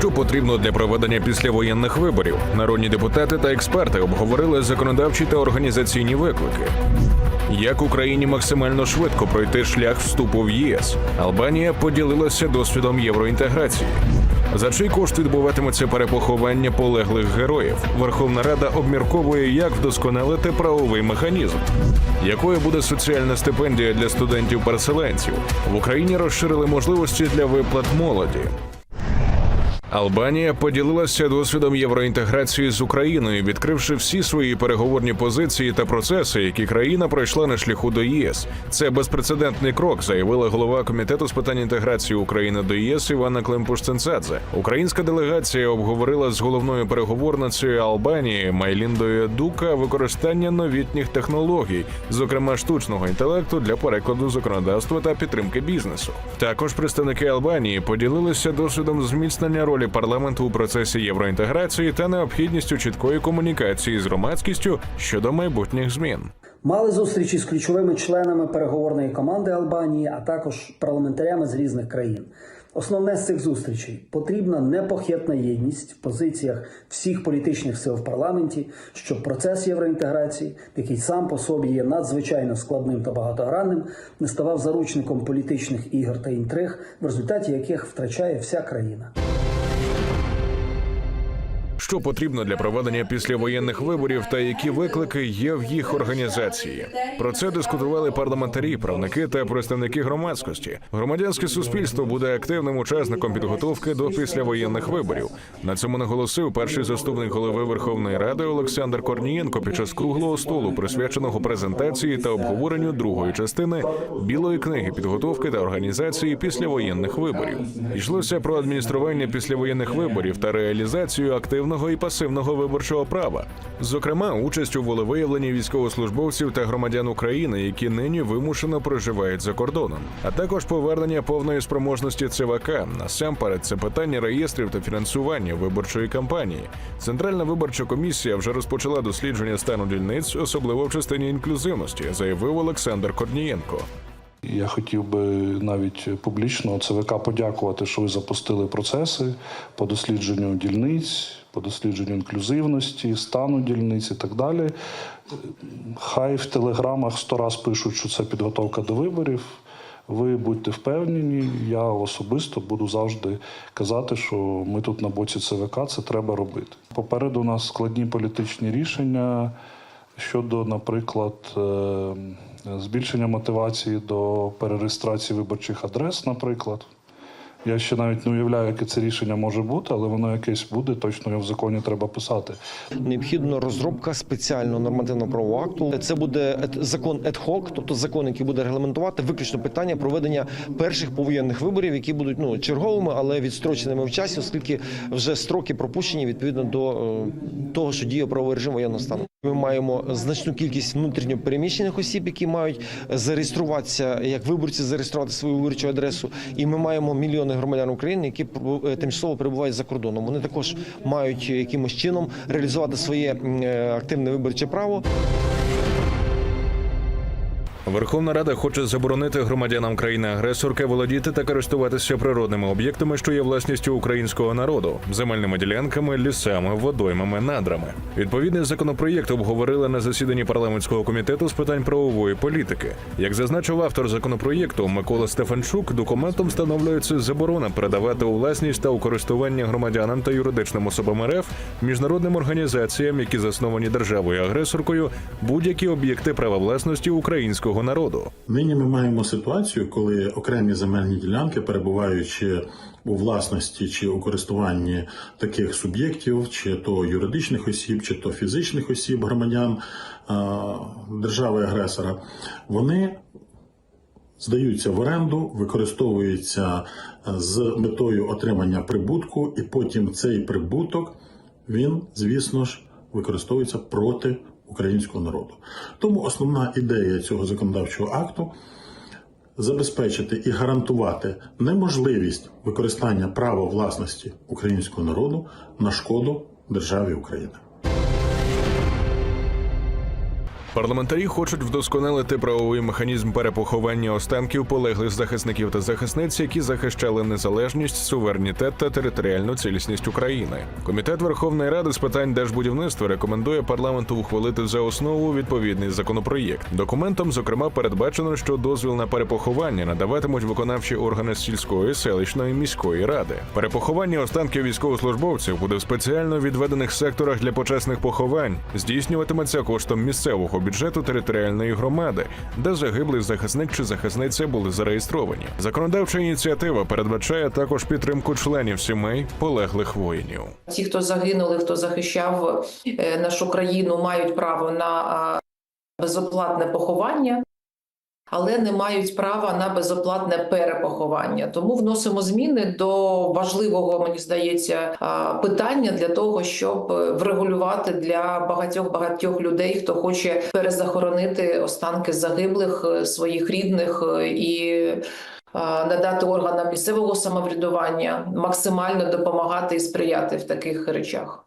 Що потрібно для проведення післявоєнних виборів? Народні депутати та експерти обговорили законодавчі та організаційні виклики. Як Україні максимально швидко пройти шлях вступу в ЄС? Албанія поділилася досвідом євроінтеграції. За чий кошт відбуватиметься перепоховання полеглих героїв? Верховна Рада обмірковує, як вдосконалити правовий механізм. Якою буде соціальна стипендія для студентів-переселенців? В Україні розширили можливості для виплат молоді. Албанія поділилася досвідом євроінтеграції з Україною, відкривши всі свої переговорні позиції та процеси, які країна пройшла на шляху до ЄС. Це безпрецедентний крок, заявила голова комітету з питань інтеграції України до ЄС Івана Климпуш-Цинцадзе. Українська делегація обговорила з головною переговорницею Албанії Майліндою Дука використання новітніх технологій, зокрема штучного інтелекту для перекладу законодавства та підтримки бізнесу. Також представники Албанії поділилися досвідом зміцнення ролі парламенту у процесі євроінтеграції та необхідністю чіткої комунікації з громадськістю щодо майбутніх змін. Мали зустрічі з ключовими членами переговорної команди Албанії, а також парламентарями з різних країн. Основне з цих зустрічей потрібна непохитна єдність в позиціях всіх політичних сил в парламенті, щоб процес євроінтеграції, який сам по собі є надзвичайно складним та багатогранним, не ставав заручником політичних ігор та інтриг, в результаті яких втрачає вся країна. Що потрібно для проведення післявоєнних виборів та які виклики є в їх організації? Про це дискутували парламентарі, правники та представники громадськості. Громадянське суспільство буде активним учасником підготовки до післявоєнних виборів. На цьому наголосив перший заступник голови Верховної Ради Олександр Корнієнко під час круглого столу, присвяченого презентації та обговоренню другої частини білої книги підготовки та організації післявоєнних виборів. Йшлося про адміністрування післявоєнних виборів та реалізацію активного і пасивного виборчого права, зокрема, участь у волевиявленні військовослужбовців та громадян України, які нині вимушено проживають за кордоном, а також повернення повної спроможності ЦВК. Насамперед, це питання реєстрів та фінансування виборчої кампанії. Центральна виборча комісія вже розпочала дослідження стану дільниць, особливо в частині інклюзивності, заявив Олександр Корнієнко. Я хотів би навіть публічно ЦВК подякувати, що ви запустили процеси по дослідженню дільниць, по дослідженню інклюзивності, стану дільниць і так далі. Хай в телеграмах сто раз пишуть, що це підготовка до виборів. Ви будьте впевнені, я особисто буду завжди казати, що ми тут на боці ЦВК, це треба робити. Попереду у нас складні політичні рішення щодо, наприклад, е, збільшення мотивації до перереєстрації виборчих адрес, наприклад. Я ще навіть не уявляю, яке це рішення може бути, але воно якесь буде, точно його в законі треба писати. Необхідна розробка спеціального нормативного правового акту. Це буде закон hoc, тобто закон, який буде регламентувати виключно питання проведення перших повоєнних виборів, які будуть ну черговими, але відстроченими в часі, оскільки вже строки пропущені відповідно до е, того, що діє правовий режим воєнного стану. Ми маємо значну кількість внутрішньо переміщених осіб, які мають зареєструватися як виборці, зареєструвати свою виборчу адресу. І ми маємо мільйони громадян України, які е, тимчасово перебувають за кордоном. Вони також мають якимось чином реалізувати своє е, активне виборче право. Верховна Рада хоче заборонити громадянам країни-агресорки володіти та користуватися природними об'єктами, що є власністю українського народу, земельними ділянками, лісами, водоймами, надрами. Відповідний законопроєкт обговорили на засіданні парламентського комітету з питань правової політики. Як зазначив автор законопроєкту Микола Стефанчук, документом встановлюється заборона передавати у власність та у користування громадянам та юридичним особам РФ міжнародним організаціям, які засновані державою агресоркою, будь-які об'єкти права власності українського народу. Нині ми маємо ситуацію, коли окремі земельні ділянки, перебуваючи у власності чи у користуванні таких суб'єктів, чи то юридичних осіб, чи то фізичних осіб, громадян е, держави-агресора, вони здаються в оренду, використовуються е, з метою отримання прибутку, і потім цей прибуток він, звісно ж, використовується проти українського народу. Тому основна ідея цього законодавчого акту забезпечити і гарантувати неможливість використання права власності українського народу на шкоду державі Україна. Парламентарі хочуть вдосконалити правовий механізм перепоховання останків полеглих захисників та захисниць, які захищали незалежність, суверенітет та територіальну цілісність України. Комітет Верховної Ради з питань держбудівництва рекомендує парламенту ухвалити за основу відповідний законопроєкт. Документом, зокрема, передбачено, що дозвіл на перепоховання надаватимуть виконавчі органи сільської, селищної міської ради. Перепоховання останків військовослужбовців буде в спеціально відведених секторах для почесних поховань. Здійснюватиметься коштом місцевого бюджету територіальної громади, де загиблий захисник чи захисниця були зареєстровані. Законодавча ініціатива передбачає також підтримку членів сімей полеглих воїнів. Ті, хто загинули, хто захищав е, нашу країну, мають право на безоплатне поховання, але не мають права на безоплатне перепоховання. Тому вносимо зміни до важливого, мені здається, питання для того, щоб е, врегулювати для багатьох багатьох людей, хто хоче перезахоронити останки загиблих е, своїх рідних е, і. Надати органам місцевого самоврядування максимально допомагати і сприяти в таких речах.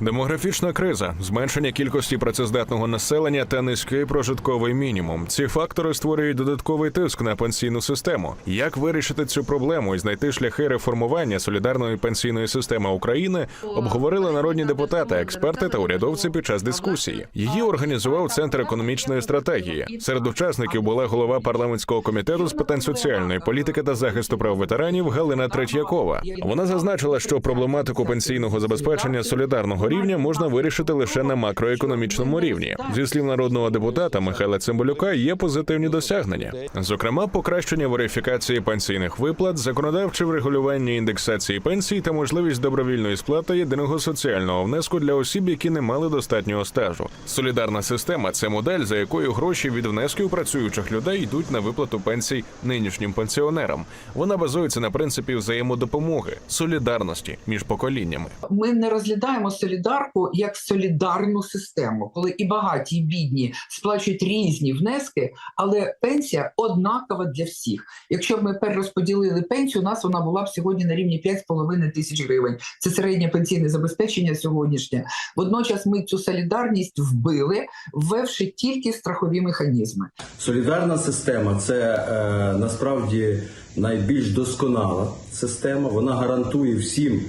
Демографічна криза, зменшення кількості працездатного населення та низький прожитковий мінімум. Ці фактори створюють додатковий тиск на пенсійну систему. Як вирішити цю проблему і знайти шляхи реформування солідарної пенсійної системи України, обговорили народні депутати, експерти та урядовці під час дискусії. Її організував центр економічної стратегії. Серед учасників була голова парламентського комітету з питань соціальної політики та захисту прав ветеранів Галина Третьякова. Вона зазначила, що проблематику пенсійного забезпечення солідарного рівня можна вирішити лише на макроекономічному рівні. Зі слів народного депутата Михайла Цимбалюка є позитивні досягнення, зокрема, покращення верифікації пенсійних виплат, законодавче врегулювання індексації пенсій та можливість добровільної сплати єдиного соціального внеску для осіб, які не мали достатнього стажу. Солідарна система це модель, за якою гроші від внесків працюючих людей йдуть на виплату пенсій нинішнім пенсіонерам. Вона базується на принципі взаємодопомоги, солідарності між поколіннями. ми не розглядаємо солідарку як солідарну систему, коли і багаті, і бідні сплачують різні внески, але пенсія однакова для всіх. Якщо б ми перерозподілили пенсію, у нас вона була б сьогодні на рівні 5,5 тисяч гривень. Це середнє пенсійне забезпечення сьогоднішнє. Водночас ми цю солідарність вбили, ввевши тільки страхові механізми. Солідарна система це е, насправді найбільш досконала система. Вона гарантує всім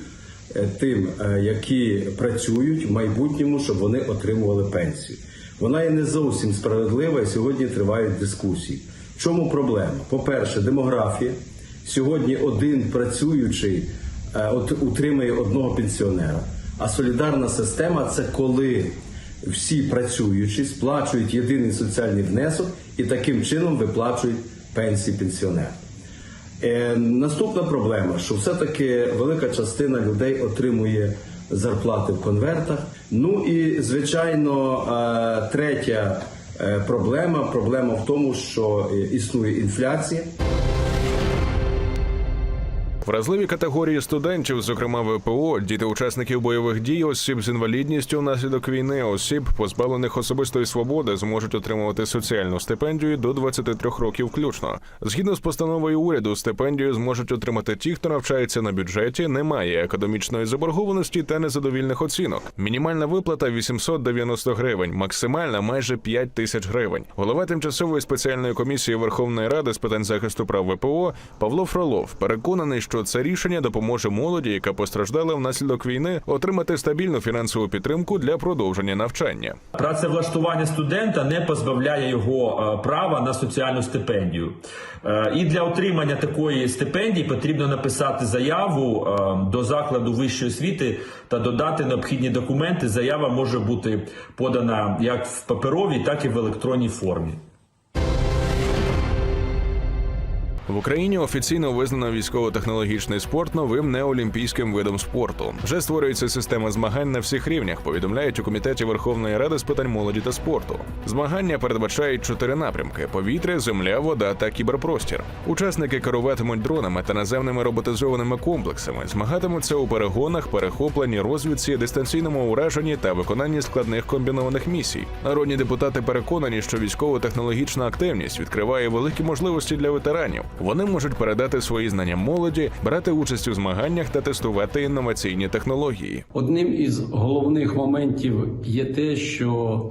тим, е, які працюють в майбутньому, щоб вони отримували пенсію. Вона є не зовсім справедлива і сьогодні тривають дискусії. В чому проблема? По-перше, демографія. Сьогодні один працюючий е, утримує одного пенсіонера. А солідарна система це коли всі працюючі сплачують єдиний соціальний внесок і таким чином виплачують пенсії пенсіонерам. Е, наступна проблема, що все-таки велика частина людей отримує зарплати в конвертах. Ну і звичайно, е, третя е, проблема проблема в тому, що існує інфляція. Вразливі категорії студентів, зокрема ВПО, діти учасників бойових дій, осіб з інвалідністю внаслідок війни, осіб, позбавлених особистої свободи, зможуть отримувати соціальну стипендію до 23 років включно. Згідно з постановою уряду, стипендію зможуть отримати ті, хто навчається на бюджеті, не має академічної заборгованості та незадовільних оцінок. Мінімальна виплата 890 гривень, максимальна майже 5 тисяч гривень. Голова тимчасової спеціальної комісії Верховної Ради з питань захисту прав ВПО Павло Фролов переконаний, що це рішення допоможе молоді, яка постраждала внаслідок війни, отримати стабільну фінансову підтримку для продовження навчання. Працевлаштування студента не позбавляє його е, права на соціальну стипендію. Е, І для отримання такої стипендії потрібно написати заяву е, до закладу вищої освіти та додати необхідні документи. Заява може бути подана як в паперовій, так і в електронній формі. В Україні офіційно визнано військово-технологічний спорт новим неолімпійським видом спорту. Вже створюється система змагань на всіх рівнях. Повідомляють у комітеті Верховної Ради з питань молоді та спорту. Змагання передбачають чотири напрямки: повітря, земля, вода та кіберпростір. Учасники керуватимуть дронами та наземними роботизованими комплексами, змагатимуться у перегонах, перехопленні, розвідці, дистанційному ураженні та виконанні складних комбінованих місій. Народні депутати переконані, що військово-технологічна активність відкриває великі можливості для ветеранів. Вони можуть передати свої знання молоді, брати участь у змаганнях та тестувати інноваційні технології. Одним із головних моментів є те, що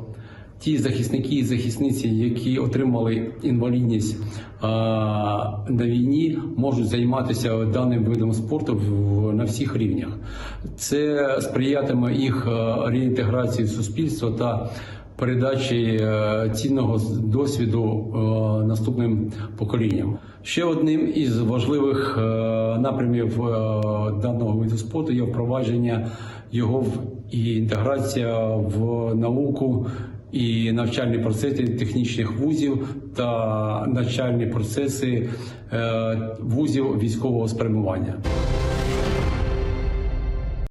ті захисники і захисниці, які отримали інвалідність на війні, можуть займатися даним видом спорту на всіх рівнях. Це сприятиме їх реінтеграції в суспільство та передачі е, цінного досвіду е, наступним поколінням. Ще одним із важливих е, напрямів е, даного виду спорту є впровадження його і інтеграція в науку і навчальні процеси технічних вузів та навчальні процеси е, вузів військового спрямування.